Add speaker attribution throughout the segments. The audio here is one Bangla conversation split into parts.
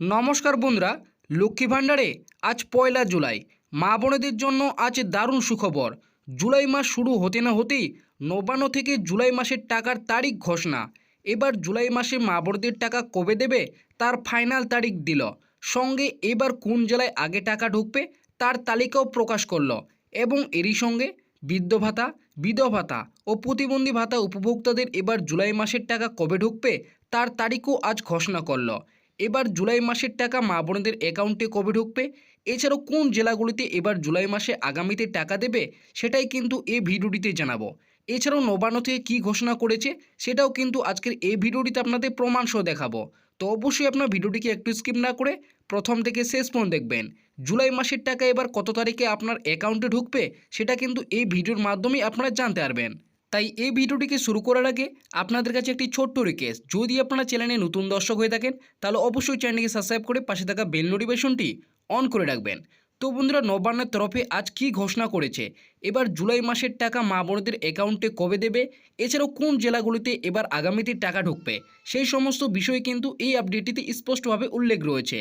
Speaker 1: নমস্কার বন্ধুরা, লক্ষ্মী ভাণ্ডারে আজ পয়লা জুলাই। মা বোনেদের জন্য আজ দারুণ সুখবর। জুলাই মাস শুরু হতে না হতেই নবান্ন থেকে জুলাই মাসের টাকার তারিখ ঘোষণা। এবার জুলাই মাসে মা বোনদের টাকা কবে দেবে, তার ফাইনাল তারিখ দিল। সঙ্গে এবার কোন জেলায় আগে টাকা ঢুকবে, তার তালিকাও প্রকাশ করল। এবং এরই সঙ্গে বৃদ্ধ ভাতা, বিধবা ভাতা ও প্রতিবন্ধী ভাতা উপভোক্তাদের এবার জুলাই মাসের টাকা কবে ঢুকবে, তার তারিখও আজ ঘোষণা করল। এবার জুলাই মাসের টাকা মা বোনদের অ্যাকাউন্টে কবে ঢুকবে? এছাড়াও কোন জেলাগুলিতে এবার জুলাই মাসে আগামীতে টাকা দেবে? সেটাই কিন্তু এই ভিডিওটিতে জানাব। এছাড়াও নবান্ন থেকে কী ঘোষণা করেছে, সেটাও কিন্তু আজকের এই ভিডিওটিতে আপনাদের প্রমাণ সহ দেখাবো। তো অবশ্যই আপনার ভিডিওটিকে একটু স্কিপ না করে প্রথম থেকে শেষ পর্যন্ত দেখবেন। জুলাই মাসের টাকা এবার কত তারিখে আপনার অ্যাকাউন্টে ঢুকবে, সেটা কিন্তু এই ভিডিওর মাধ্যমেই আপনারা জানতে পারবেন। তাই এই ভিডিওটিকে শুরু করার আগে আপনাদের কাছে একটি ছোট্ট রিকোয়েস্ট যদি আপনারা চ্যানেলে নতুন দর্শক হয়ে থাকেন, তাহলে অবশ্যই চ্যানেলটিকে সাবস্ক্রাইব করে পাশে থাকা বেল নোটিফিকেশনটি অন করে রাখবেন। তো বন্ধুরা, নবান্নের তরফে আজ কী ঘোষণা করেছে? এবার জুলাই মাসের টাকা মা বোনদের অ্যাকাউন্টে কবে দেবে? এছাড়াও কোন জেলাগুলিতে এবার আগামীতে টাকা ঢুকবে? সেই সমস্ত বিষয় কিন্তু এই আপডেটটিতে স্পষ্টভাবে উল্লেখ রয়েছে।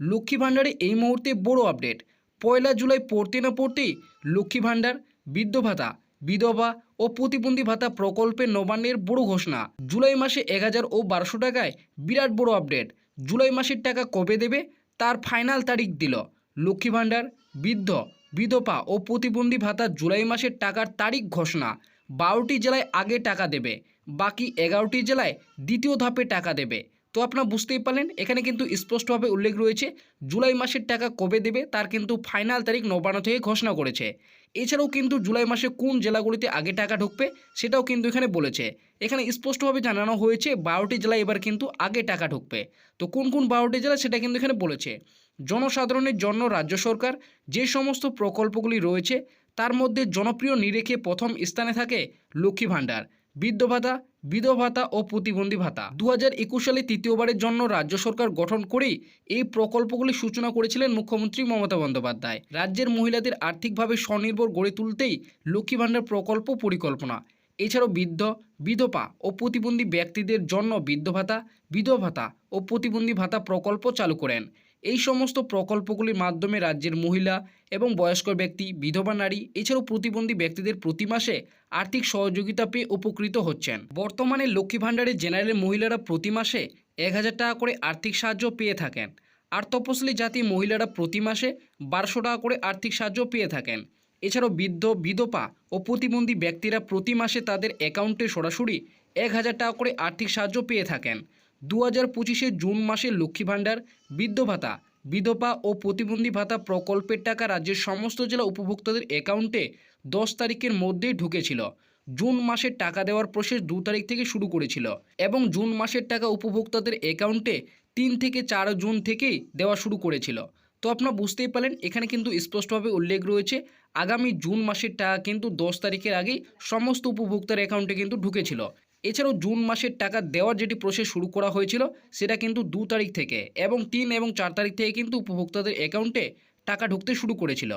Speaker 1: লক্ষ্মী ভাণ্ডারে এই মুহূর্তে বড় আপডেট পয়লা জুলাই পড়তে না পড়তেই লক্ষ্মী ভাণ্ডার, বৃদ্ধ ভাতা বিধবা ও প্রতিবন্ধী ভাতা প্রকল্পের নবান্নের বড় ঘোষণা। জুলাই মাসে এক হাজার ও বারোশো টাকায় বিরাট বড় আপডেট। জুলাই মাসের টাকা কবে দেবে? তার ফাইনাল তারিখ দিল। লক্ষ্মী ভাণ্ডার, বৃদ্ধ, বিধবা ও প্রতিবন্ধী ভাতা জুলাই মাসের টাকার তারিখ ঘোষণা। বারোটি জেলায় আগে টাকা দেবে। বাকি এগারোটি জেলায় দ্বিতীয় ধাপে টাকা দেবে। তো আপনারা বুঝতেই পারলেন, এখানে কিন্তু স্পষ্টভাবে উল্লেখ রয়েছে, জুলাই মাসের টাকা কবে দেবে? তার কিন্তু ফাইনাল তারিখ নবান্ন থেকে ঘোষণা করেছে। এছাড়াও কিন্তু জুলাই মাসে কোন জেলাগুলিতে আগে টাকা ঢুকবে সেটাও কিন্তু এখানে বলেছে। এখানে স্পষ্টভাবে জানানো হয়েছে বারোটি জেলায় এবার কিন্তু আগে টাকা ঢুকবে। তো কোন কোন বারোটি জেলা সেটা কিন্তু এখানে বলেছে। জনসাধারণের জন্য রাজ্য সরকার যে সমস্ত প্রকল্পগুলি রয়েছে তার মধ্যে জনপ্রিয় নিরেখে প্রথম স্থানে থাকে লক্ষ্মী ভাণ্ডার। বৃদ্ধ ভাতা, বিধবা ভাতা ও প্রতিবন্ধী ভাতা। দু হাজার একুশ সালে তৃতীয়বারের জন্য রাজ্য সরকার গঠন করেই এই প্রকল্পগুলির সূচনা করেছিলেন মুখ্যমন্ত্রী মমতা বন্দ্যোপাধ্যায়। রাজ্যের মহিলাদের আর্থিকভাবে স্বনির্ভর গড়ে তুলতেই লক্ষ্মী ভাণ্ডার প্রকল্প পরিকল্পনা। এছাড়াও বৃদ্ধ, বিধবা ও প্রতিবন্ধী ব্যক্তিদের জন্য বৃদ্ধ ভাতা, বিধবা ভাতা ও প্রতিবন্ধী ভাতা প্রকল্প চালু করেন। এই সমস্ত প্রকল্পগুলির মাধ্যমে রাজ্যের মহিলা এবং বয়স্ক ব্যক্তি, বিধবা নারী, এছাড়াও প্রতিবন্ধী ব্যক্তিদের প্রতি মাসে আর্থিক সহযোগিতা পেয়ে উপকৃত হচ্ছেন। বর্তমানে লক্ষ্মী ভাণ্ডারে জেনারেল মহিলারা প্রতি মাসে এক হাজার টাকা করে আর্থিক সাহায্য পেয়ে থাকেন। আর তপশিলি জাতি মহিলারা প্রতি মাসে বারোশো টাকা করে আর্থিক সাহায্য পেয়ে থাকেন। এছাড়াও বৃদ্ধ, বিধবা ও প্রতিবন্ধী ব্যক্তিরা প্রতি মাসে তাদের অ্যাকাউন্টে সরাসরি এক হাজার টাকা করে আর্থিক সাহায্য পেয়ে থাকেন। দু হাজার পঁচিশে জুন মাসে লক্ষ্মী ভাণ্ডার বৃদ্ধ ভাতা, বিধবা ও প্রতিবন্ধী ভাতা প্রকল্পের টাকা রাজ্যের সমস্ত জেলা উপভোক্তাদের অ্যাকাউন্টে দশ তারিখের মধ্যেই ঢুকেছিল। জুন মাসের টাকা দেওয়ার প্রসেস দু তারিখ থেকে শুরু করেছিল এবং জুন মাসের টাকা উপভোক্তাদের অ্যাকাউন্টে তিন থেকে চার জুন থেকেই দেওয়া শুরু করেছিল। তো আপনারা বুঝতেই পারলেন, এখানে কিন্তু স্পষ্টভাবে উল্লেখ রয়েছে, আগামী জুন মাসের টাকা কিন্তু দশ তারিখের আগেই সমস্ত উপভোক্তার অ্যাকাউন্টে কিন্তু ঢুকেছিল। এছাড়াও জুন মাসের টাকা দেওয়ার যেটি প্রসেস শুরু করা হয়েছিল, সেটা কিন্তু দু তারিখ থেকে এবং তিন এবং চার তারিখ থেকে কিন্তু উপভোক্তাদের অ্যাকাউন্টে টাকা ঢুকতে শুরু করেছিল।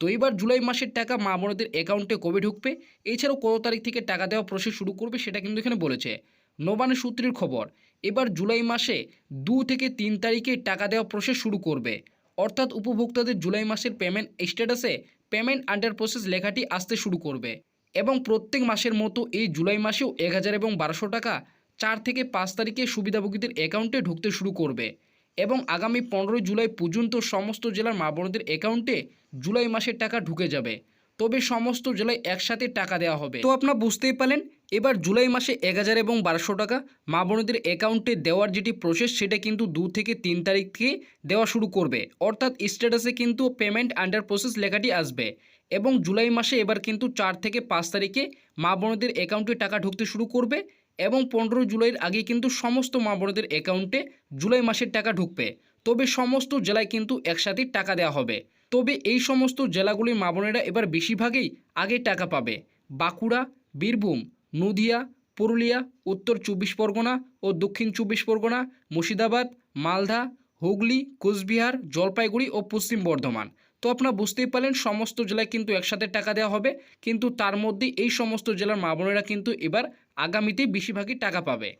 Speaker 1: তো এবার জুলাই মাসের টাকা মা বোনদের অ্যাকাউন্টে কবে ঢুকবে, এছাড়াও কত তারিখ থেকে টাকা দেওয়া প্রসেস শুরু করবে সেটা কিন্তু এখানে বলেছে। নবান সূত্রের খবর, এবার জুলাই মাসে দু থেকে তিন তারিখে টাকা দেওয়া প্রসেস শুরু করবে। অর্থাৎ উপভোক্তাদের জুলাই মাসের পেমেন্ট স্ট্যাটাসে পেমেন্ট আন্ডার প্রসেস লেখাটি আসতে শুরু করবে। এবং প্রত্যেক মাসের মতো এই জুলাই মাসেও এক হাজার এবং বারোশো টাকা চার থেকে পাঁচ তারিখে সুবিধাভোগীদের অ্যাকাউন্টে ঢুকতে শুরু করবে এবং আগামী পনেরোই জুলাই পর্যন্ত সমস্ত জেলার মা বোনদের অ্যাকাউন্টে জুলাই মাসের টাকা ঢুকে যাবে। তবে সমস্ত জেলায় একসাথে টাকা দেওয়া হবে। তো আপনারা বুঝতেই পারলেন, এবার জুলাই মাসে এক হাজার এবং বারোশো টাকা মা বোনদের অ্যাকাউন্টে দেওয়ার যেটি প্রসেস সেটা কিন্তু দু থেকে তিন তারিখ থেকে দেওয়া শুরু করবে। অর্থাৎ স্ট্যাটাসে কিন্তু পেমেন্ট আন্ডার প্রসেস লেখাটি আসবে এবং জুলাই মাসে এবার কিন্তু চার থেকে পাঁচ তারিখে মা বোনদের অ্যাকাউন্টে টাকা ঢুকতে শুরু করবে এবং পনেরো জুলাইয়ের আগে কিন্তু সমস্ত মা বোনদের অ্যাকাউন্টে জুলাই মাসের টাকা ঢুকবে। তবে সমস্ত জেলায় কিন্তু একসাথে টাকা দেওয়া হবে। তবে এই সমস্ত জেলাগুলির মা বোনেরা এবার বেশিরভাগেই আগে টাকা পাবে। বাঁকুড়া, বীরভূম, নদিয়া, পুরুলিয়া, উত্তর চব্বিশ পরগনা ও দক্ষিণ চব্বিশ পরগনা, মুর্শিদাবাদ, মালদা, হুগলি, কোচবিহার, জলপাইগুড়ি ও পশ্চিম বর্ধমান। তো আপনারা বুঝতেই পারলেন, সমস্ত জেলায় কিন্তু একসাথে টাকা দেওয়া হবে, কিন্তু তার মধ্যে এই সমস্ত জেলার মা বোনেরা কিন্তু এবার আগামীতে বেশিরভাগই টাকা পাবে।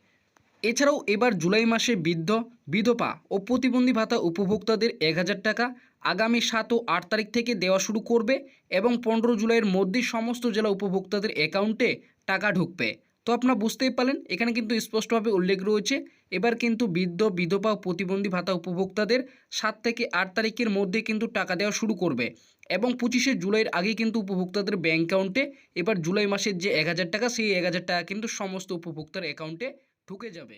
Speaker 1: এছাড়াও এবার জুলাই মাসে বৃদ্ধ, বিধবা ও প্রতিবন্ধী ভাতা উপভোক্তাদের এক হাজার টাকা আগামী সাত ও আট তারিখ থেকে দেওয়া শুরু করবে এবং পনেরো জুলাইয়ের মধ্যেই সমস্ত জেলা উপভোক্তাদের অ্যাকাউন্টে টাকা ঢুকবে। তো আপনারা বুঝতেই পারলেন, এখানে কিন্তু স্পষ্টভাবে উল্লেখ রয়েছে, এবার কিন্তু বৃদ্ধ, বিধবা ও প্রতিবন্ধী ভাতা উপভোক্তাদের সাত থেকে আট তারিখের মধ্যে কিন্তু টাকা দেওয়া শুরু করবে এবং পঁচিশে জুলাইয়ের আগে কিন্তু উপভোক্তাদের ব্যাঙ্ক অ্যাকাউন্টে, এবার জুলাই মাসের যে এক হাজার টাকা, সেই এক হাজার টাকা কিন্তু সমস্ত উপভোক্তার অ্যাকাউন্টে ঢুকে যাবে।